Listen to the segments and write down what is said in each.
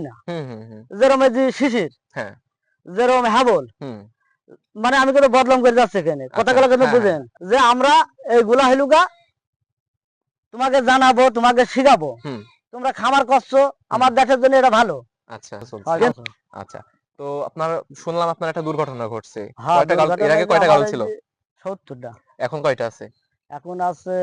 না। যেরকম এই যে শিশির হ্যাঁ। যেরকম হাবল মানে আমি কিন্তু বদলাম করে যাচ্ছে এখানে। কথাগুলো কিন্তু হ্যাঁ, বুঝেন যে আমরা এইগুলা হইলুগা তোমাকে জানাব তোমাকে শিখাবো। তোমরা খামার করছ আমার দেশের জন্য এটা ভালো। আচ্ছা। হয়। আচ্ছা তো আপনার শুনলাম আপনার একটা দুর্ঘটনা ঘটছে। হ্যাঁ, কয়টা গাল- এর আগে কয়টা গাল ছিল? যে সত্তরটা। এখন কয়টা আছে? এখন আছে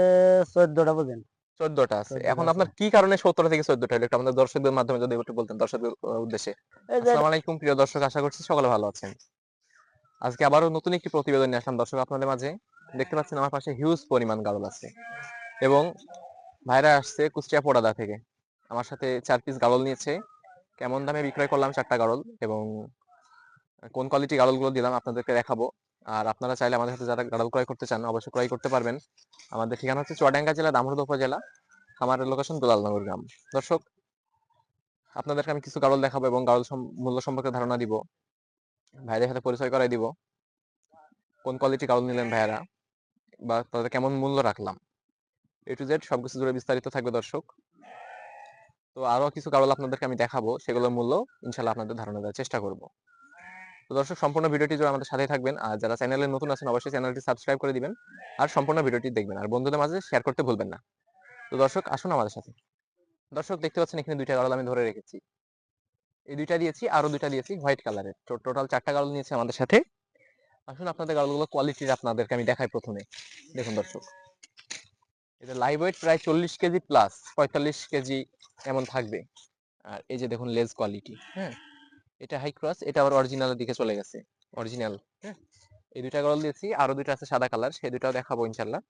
চোদ্দটা বুঝেন। চোদ্দটা আছে। 14 এখন। আপনার কি কারণে সত্তর থেকে চোদ্দটা হলো? একটু আমাদের দর্শকদের মাধ্যমে যদি একটু বলতেন দর্শকদের উদ্দেশ্যে। আসসালামু আলাইকুম প্রিয় দর্শক আশা করছি সকলে ভালো আছেন। আজকে আবারও নতুন একটি প্রতিবেদন নিয়ে আসলাম দর্শক আপনাদের মাঝে। দেখতে পাচ্ছেন আমার পাশে হিউজ পরিমাণ গাড়ল আছে। এবং ভাইরা আসছে কুষ্টিয়া পোড়াদা থেকে। আমার সাথে চার পিস গাড়ল নিয়েছে। কেমন দামে বিক্রয় করলাম চারটা গাড়ল এবং কোন কোয়ালিটি গাড়লগুলো দিলাম আপনাদেরকে দেখাবো। আর আপনারা চাইলে আমাদের সাথে যারা গাড়ল ক্রয় করতে চান, অবশ্যই ক্রয় করতে পারবেন। আমাদের ঠিকানা হচ্ছে চুয়াডাঙ্গা জেলা দামোহদ উপজেলা। আমার লোকেশন দুলালনগর গ্রাম। দর্শক, আপনাদেরকে আমি কিছু গাড়ল দেখাবো এবং গাড়ল মূল্য সম্পর্কে ধারণা দিব। ভাইদের সাথে পরিচয় করাই দিব। কোন কোয়ালিটি গাড়ল নিলেন ভাইয়ারা? বা তাদের কেমন মূল্য রাখলাম? এ টু জেড সবকিছু জুড়ে বিস্তারিত থাকবে দর্শক। তো আরও কিছু গাড়ল আপনাদেরকে আমি দেখাবো। সেগুলোর মূল্য ইনশাল্লাহ আপনাদের ধারণা দেওয়ার চেষ্টা করব। তো দর্শক, সম্পূর্ণ ভিডিওটি জুড়ে আমাদের সাথে থাকবেন। আর যারা চ্যানেলে নতুন আছেন, অবশ্যই চ্যানেলটি সাবস্ক্রাইব করে দিবেন। আর সম্পূর্ণ ভিডিওটি দেখবেন। আর বন্ধুদের মাঝে শেয়ার করতে ভুলবেন না। তো দর্শক, আসুন আমাদের সাথে। দর্শক, দেখতে পাচ্ছেন এখানে দুইটা গাড়ল আমি ধরে রেখেছি। এই দুইটা দিয়েছি আরও দুইটা দিয়েছি হোয়াইট কালারের টোটাল চারটা গাড়ল নিয়েছে আমাদের সাথে। আসুন, আপনাদের গাড়লগুলো কোয়ালিটির আপনাদেরকে আমি দেখাই প্রথমে। দেখুন দর্শক। এটা লাইভ ওয়েট প্রায় চল্লিশ কেজি প্লাস পঁয়তাল্লিশ কেজি এমন থাকবে। আর এই যে দেখুন লেজ কোয়ালিটি হ্যাঁ এটা হাই ক্রস এটা আবার অরিজিনালের দিকে চলে গেছে। অরিজিনাল হ্যাঁ? এই দুইটা গরল দিয়েছি আরও দুইটা আছে সাদা কালার সেই দুইটাও দেখাবো ইনশাল্লাহ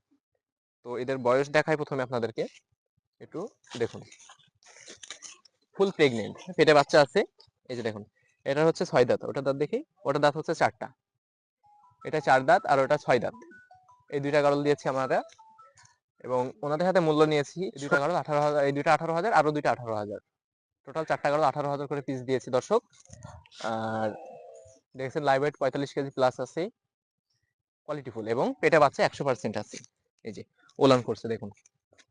তো এদের বয়স দেখাই প্রথমে আপনাদেরকে। একটু দেখুন। ফুল প্রেগনেন্ট পেটে বাচ্চা আছে। এই যে দেখুন এটা হচ্ছে ছয় দাঁত ওটা দাঁত দেখি? ওটা দাঁত হচ্ছে চারটা। এটা চার দাঁত আর ওটা ছয় দাঁত। এই দুইটা গাড়ল দিয়েছি আমরা এবং ওনাদের হাতে মূল্য নিয়েছি দুইটা গাড়ল আঠারো হাজার এই দুইটা আঠারো হাজার আরও দুইটা আঠারো হাজার। টোটাল চারটা গাড়ল আঠারো হাজার করে পিস দিয়েছি দর্শক। আর দেখছেন লাইভ ওয়েট পঁয়তাল্লিশ কেজি প্লাস আছে। কোয়ালিটি ফুল এবং পেটে বাচ্চা একশো পার্সেন্ট আছে। এই যে, ওলান করছে, দেখুন।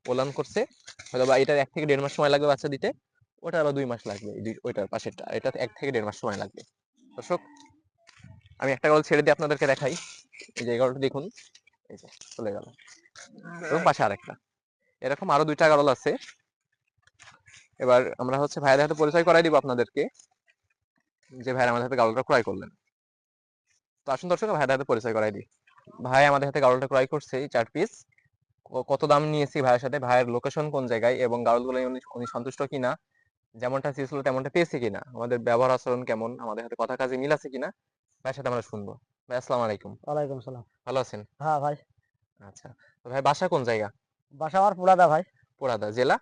ওলান করছে হয়তো বা এটার এক থেকে দেড় মাস সময় লাগবে বাচ্চা দিতে। ওটা আবার দুই মাস লাগবে ওইটার পাশেরটা। এটা এক থেকে দেড় মাস সময় লাগবে। দর্শক, আমি একটা গল্প ছেড়ে দিয়ে আপনাদেরকে দেখাই। এই যে, এই গল্পটা দেখুন। এই যে, চলে গেল। এবং পাশে আরেকটা। এরকম আরও দুইটা গাড়ল আছে। এবার আমরা হচ্ছে ভাইয়াদের হাতে পরিচয় করাই দিব আপনাদেরকে যে ভাই আমাদের হাতে গাড়লটা ক্রয় করলেন। তো আসুন দর্শক ভাইয়ের হাতে পরিচয় করাই দিই। ভাই আমাদের হাতে গাড়লটা ক্রয় করছে এই চার পিস কত দাম নিয়েছি ভাইয়ের সাথে? ভাইয়ের লোকেশন কোন জায়গায় এবং গাড়লগুলো উনি সন্তুষ্ট কিনা? যেমনটা চেয়েছিল তেমনটা পেয়েছে কিনা? আমাদের ব্যবহার আচরণ কেমন? আমাদের হাতে কথা কাজে মিল আছে কিনা? ভাইয়ের সাথে আমরা শুনব। ভাই আসসালামু আলাইকুম। ওয়ালাইকুম সালাম। ভালো আছেন? হ্যাঁ ভাই। আচ্ছা। তো ভাই বাসা কোন জায়গা? বাসা আমার পুরাদা ভাই। পোড়াদা জেলা?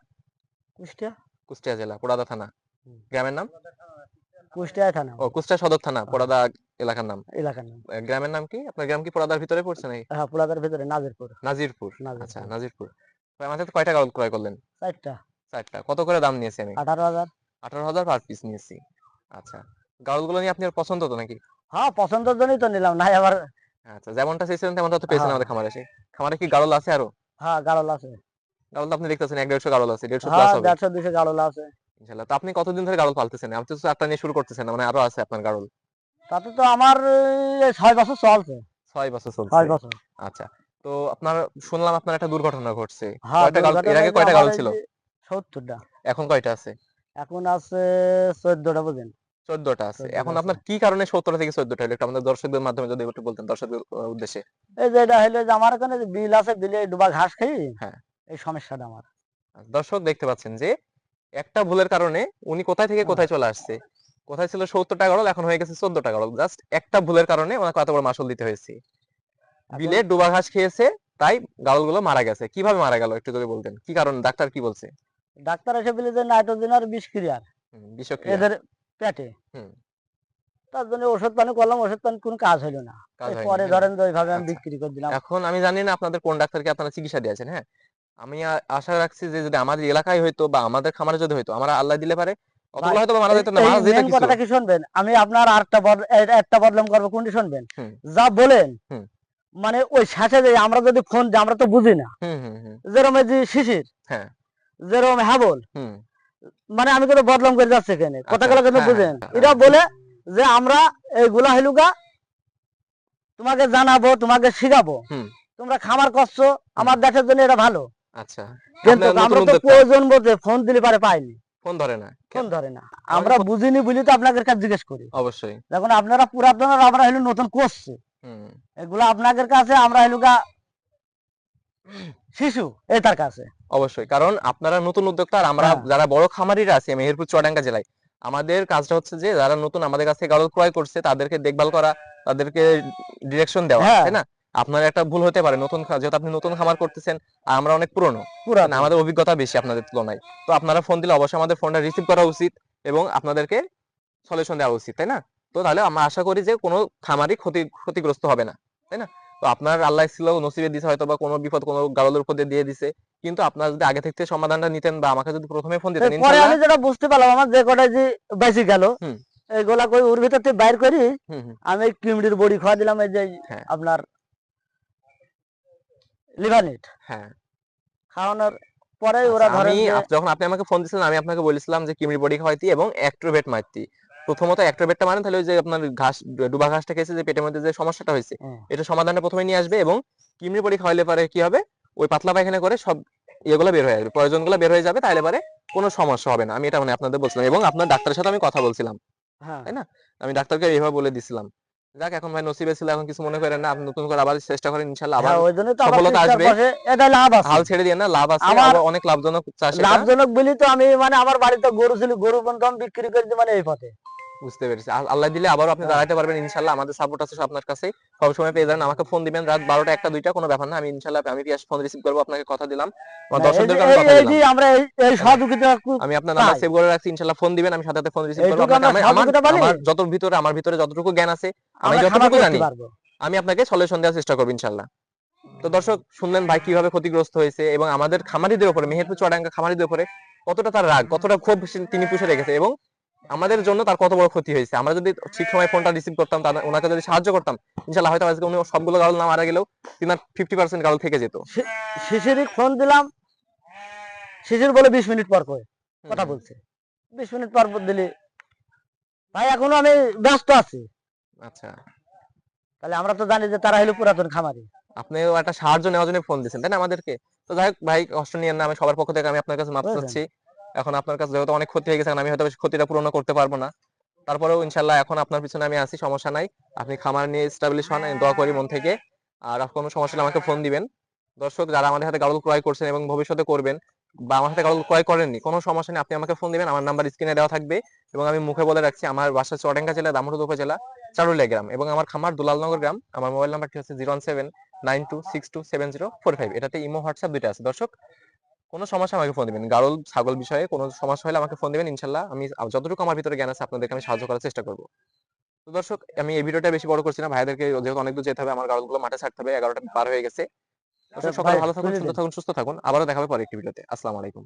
কুষ্টিয়া। কুষ্টিয়া জেলা পোড়াদা থানা। গ্রামের নাম? কুষ্টিয়ায় থানা। ও কুষ্টিয়া সদর থানা পোড়াদা এলাকার নাম। এলাকার নাম। গ্রামের নাম কি? আপনার গ্রাম কি পোড়াদার ভিতরে পড়ছে নাকি? হ্যাঁ পুরাদার ভিতরে নাজিরপুর। নাজিরপুর। আচ্ছা নাজিরপুর। আমাদের কয়টা গাড়ল ক্রয় করলেন? চারটা। চারটা। কত করে দাম নিয়েছি আমি আঠারো হাজার। আঠারো হাজার পার পিস নিয়েছি। আচ্ছা গাড়লগুলো নিয়ে আপনার পছন্দ তো নাকি? হ্যাঁ পছন্দের জন্যই তো নিলাম নাই আবার আচ্ছা যেমনটা চেয়েছিলেন তেমনটা তো পেয়েছেন হ্যাঁ। আমাদের খামারে এসে খামারে কি গাড়ল আছে আরও? হ্যাঁ গাড়ল আছে। গাড়ল তো আপনি দেখতেছেন এক দেড়শো গাড়ল আছে দেড়শো হ্যাঁ প্লাস হবে। দেড়শো দুশো গাড়ল আছে। ইনশাল্লাহ। তো আপনি কতদিন ধরে গাড়ল পালতেছেন? আপনি তো চারটা নিয়ে শুরু করতেছেন মানে আরও আছে আপনার তাতে তো আমার ছয় বছর চলছে। ছয় বছর চলছে? ছয় বছর। আচ্ছা। তো আপনার শুনলাম আপনার একটা দুর্ঘটনা ঘটছে। হ্যাঁ কয়টা এর আগে কয়টা ছিল? সত্তরটা। এখন কয়টা আছে? এখন আছে চোদ্দটা বুঝেন চোদ্দটা আছে। এখন আপনার কি কারণে সত্তর থেকে চোদ্দটা হলো? একটু আমাদের দর্শকদের মাধ্যমে যদি একটু বলতেন দর্শকদের উদ্দেশ্যে। এই যে এটা হলো যে আমার এখানে বিল আছে বিলে ডুবা ঘাস খাই। হ্যাঁ। এই সমস্যাটা আমার। দর্শক দেখতে পাচ্ছেন যে একটা ভুলের কারণে উনি কোথায় থেকে হ্যাঁ। কোথায় চলে আসছে? কোথায় ছিল সত্তর টাকা গাড়ল এখন হয়ে গেছে চোদ্দ টাকা গাড়ল জাস্ট একটা ভুলের কারণে ওনাকে কত বড় মাসুল দিতে হয়েছে। বিলে ডুবা ঘাস খেয়েছে তাই গাড়লগুলো মারা গেছে। কীভাবে মারা গেল একটু যদি বলতেন? কি কারণ? ডাক্তার কি বলছে? ডাক্তার এসে বলে যে নাইট্রোজেন আর বিষক্রিয়ার বিষক্রিয়া। এদের পেটে। হুম। তার জন্য ওষুধ পানি করলাম ওষুধ পানি কোনো কাজ হলো না। পরে হ্যাঁ। ধরেন ওইভাবে আমি আচ্ছা। বিক্রি করে দিলাম। এখন আমি জানি না আপনাদের কোন ডাক্তারকে আপনারা চিকিৎসা দিয়েছেন হ্যাঁ? আমি আশা রাখছি যে যদি আমাদের এলাকায় হয়তো বা আমাদের খামারে যদি হয়তো আমরা আল্লাহ দিলে পারে। হয়তো মারা যেত না মারা যেত কিছু। কথাটা কি শুনবেন? আমি আপনার আরেকটা একটা বদলাম করব কোনটি শুনবেন? যা বলেন মানে ওই যে আমরা যদি ফোন দিই আমরা তো বুঝি না। যেরকম যে শিশির হ্যাঁ। যেরকম হুম। মানে আমি কোনো বদলাম করে যাচ্ছে এখানে। আচ্ছা, কথাগুলো কিন্তু হ্যাঁ, বুঝেন। হ্যাঁ, এটা বলে যে আমরা এই গুলা হেলুকা তোমাকে জানাব তোমাকে শিখাবো। তোমরা খামার করছ আমার দেশের জন্য এটা ভালো। আচ্ছা। কিন্তু আমরা তো প্রয়োজন বলতে ফোন দিলে পারে পাইনি। ফোন ধরে না। ফোন ধরে না। আমরা বুঝিনি বলি তো আপনাদের কাছে জিজ্ঞেস করি। অবশ্যই। যখন আপনারা পুরাতন আর আমরা হইল নতুন করছি। এগুলো আপনাদের কাছে আমরা হইলুগা শিশু এই কাছে। অবশ্যই কারণ আপনারা নতুন উদ্যোক্তা আর আমরা হ্যাঁ। যারা বড় খামারিরা আছি মেহেরপুর চুয়াডাঙ্গা জেলায় আমাদের কাজটা হচ্ছে যে যারা নতুন আমাদের কাছে গাড়ল ক্রয় করছে তাদেরকে দেখভাল করা তাদেরকে ডিরেকশন দেওয়া হ্যাঁ। তাই না? আপনার একটা ভুল হতে পারে নতুন যেহেতু আপনি নতুন খামার করতেছেন আর আমরা অনেক পুরনো। পুরাতন আমাদের অভিজ্ঞতা বেশি আপনাদের তুলনায়। তো আপনারা ফোন দিলে অবশ্যই আমাদের ফোনটা রিসিভ করা উচিত এবং আপনাদেরকে সলিউশন দেওয়া উচিত তাই না? তো তাহলে আমরা আশা করি যে কোনো খামারই ক্ষতি ক্ষতিগ্রস্ত হবে না তাই না? তো আপনার আল্লাহ ছিল নসিবে দিছে হয়তো বা কোনো বিপদ কোনো গাড়লের উপর দিয়ে দিছে কিন্তু আপনারা যদি আগে থেকে সমাধানটা নিতেন বা আমাকে যদি প্রথমে ফোন দিতেন পরে আমি যেটা বুঝতে পারলাম আমার যে কটা যে বেঁচে গেল হুম। এইগুলা কই ওর ভিতর থেকে বাইর করি আমি কিমড়ির বড়ি খাওয়া দিলাম এই যে হ্যাঁ। আপনার লিভানিট হ্যাঁ। খাওয়ানোর পরে ওরা আচ্ছা, ধরেন আপ- যখন আপনি আমাকে ফোন দিয়েছিলেন আমি আপনাকে বলেছিলাম যে কিমড়ি বডি খাওয়াইতি এবং অ্যাক্ট্রোভেট মারতি। প্রথমত অ্যাক্ট্রোভেটটা মানে তাহলে ওই যে আপনার ঘাস ডুবা ঘাসটা খেয়েছে যে পেটের মধ্যে যে সমস্যাটা হয়েছে এটা সমাধানটা প্রথমে নিয়ে আসবে এবং কিমড়ি বডি খাওয়াইলে পরে কি হবে? ওই পাতলা পায়খানা করে সব ইয়েগুলো বের হয়ে যাবে প্রয়োজনগুলো বের হয়ে যাবে তাহলে পরে কোনো সমস্যা হবে না। আমি এটা মানে আপনাদের বলছিলাম এবং আপনার ডাক্তারের সাথে আমি কথা বলছিলাম হ্যাঁ। তাই না? আমি ডাক্তারকে এইভাবে বলে দিছিলাম। যাক এখন ভাই নসিবে ছিল এখন কিছু মনে করেন না আপনি নতুন করে আবার চেষ্টা করেন ইনশাআল্লাহ আবার হ্যাঁ, ওই জন্য তো আবার সফলতা আসবে। এটা লাভ আছে হাল ছেড়ে দিয়ে না লাভ আছে আবার অনেক লাভজনক চাষ। লাভজনক বলি তো আমি মানে আমার বাড়িতে গরু ছিল গরু বন্ধন বিক্রি করে দিই মানে এই পথে বুঝতে পেরেছি। আল্লাহ দিলে আবারও আপনি হ্যাঁ। দাঁড়াতে পারবেন ইনশাল্লাহ। আমাদের সাপোর্ট আছে আপনার কাছে সব সময় পেয়ে যাবেন আমাকে ফোন দিবেন। রাত বারোটা একটা দুইটা কোনো ব্যাপার না। আমি ইনশাল্লাহ আমি পিয়াস ফোন রিসিভ করব আপনাকে কথা দিলাম। আমার এই যে- দর্শকদেরকে আমি কথা দিলাম। আপনার নাম্বার সেভ করে রাখছি ইনশাল্লাহ ফোন দিবেন। আমি সাথে সাথে ফোন রিসিভ করব। আমরা যত ভিতরে আমার ভিতরে যতটুকু জ্ঞান আছে আমি যতটুকু জানি আমি আপনাকে সলিউশন দেওয়ার চেষ্টা করব ইনশাল্লাহ। তো দর্শক শুনলেন ভাই কীভাবে ক্ষতিগ্রস্ত হয়েছে এবং আমাদের খামারিদের উপরে মেহেরপুর চুয়াডাঙ্গা খামারিদের উপরে কতটা তার রাগ কতটা ক্ষোভ তিনি পুষে রেখেছে এবং আমাদের জন্য তার কত বড় ক্ষতি হয়েছে? আমরা যদি ঠিক সময় ফোনটা রিসিভ করতাম তাদের ওনাকে যদি সাহায্য করতাম ইনশাল্লাহ হয়তো আজকে উনি সবগুলো গাড়ল না মারা গেলেও তিনার ফিফটি পার্সেন্ট গাড়ল থেকে যেত। শিশিরই ফোন দিলাম। শিশির বলে বিশ মিনিট পর করে কথা বলছে। বিশ মিনিট পর পর দিলে। ভাই এখনও আমি ব্যস্ত আছি। আচ্ছা। তাহলে আমরা তো জানি যে তারা হলো পুরাতন খামারি। আপনি একটা সাহায্য নেওয়ার জন্য ফোন দিয়েছেন তাই না আমাদেরকে? তো যাই হোক ভাই কষ্ট নিয়েন না আমি সবার পক্ষ থেকে আমি আপনার কাছে মাপ বুঝলেন। চাচ্ছি এখন আপনার কাছে যেহেতু অনেক ক্ষতি হয়ে গেছে আমি হয়তো ক্ষতিটা পূরণ করতে পারব না। তারপরেও ইনশাল্লাহ এখন আপনার পিছনে আমি আছি, সমস্যা নাই। আপনি খামার নিয়ে স্টাবলিশ হন দোয়া করি মন থেকে। আর কোনো সমস্যা হলে আমাকে ফোন দিবেন। দর্শক, যারা আমাদের হাতে গাড়ল ক্রয় করছেন এবং ভবিষ্যতে করবেন বা আমার হাতে গাড়ল ক্রয় করেননি, কোনো সমস্যা নেই, আপনি আমাকে ফোন দিবেন। আমার নাম্বার স্ক্রিনে দেওয়া থাকবে এবং আমি মুখে বলে রাখছি, আমার বাসা চুয়াডাঙ্গা জেলা, দামোদর উপজেলা, চারুলিয়া গ্রাম এবং আমার খামার দুলালনগর গ্রাম। আমার মোবাইল নাম্বারটি হচ্ছে zero one seven nine two six two seven zero four five এটাতে ইমো, হোয়াটসঅ্যাপ দুইটা আছে। দর্শক কোনো সমস্যা আমাকে ফোন দিবেন। গারল ছাগল বিষয়ে কোনো সমস্যা হলে আমাকে ফোন দেবেন ইনশাল্লাহ। আমি যতটুকু আমার ভিতরে জ্ঞান আছে আপনাদেরকে আমি সাহায্য করার চেষ্টা করব। তো দর্শক আমি এই ভিডিওটা বেশি বড় করছি না। ভাইদেরকে যেহেতু অনেক দূর যেতে হবে আমার গাড়লগুলো মাঠে ছাড়তে হবে এগারোটা পার হয়ে গেছে। দর্শক সকালে ভালো থাকুন সুন্দর থাকুন সুস্থ থাকুন। আবারও দেখা হবে পরে একটি ভিডিওতে। আসসালামু আলাইকুম।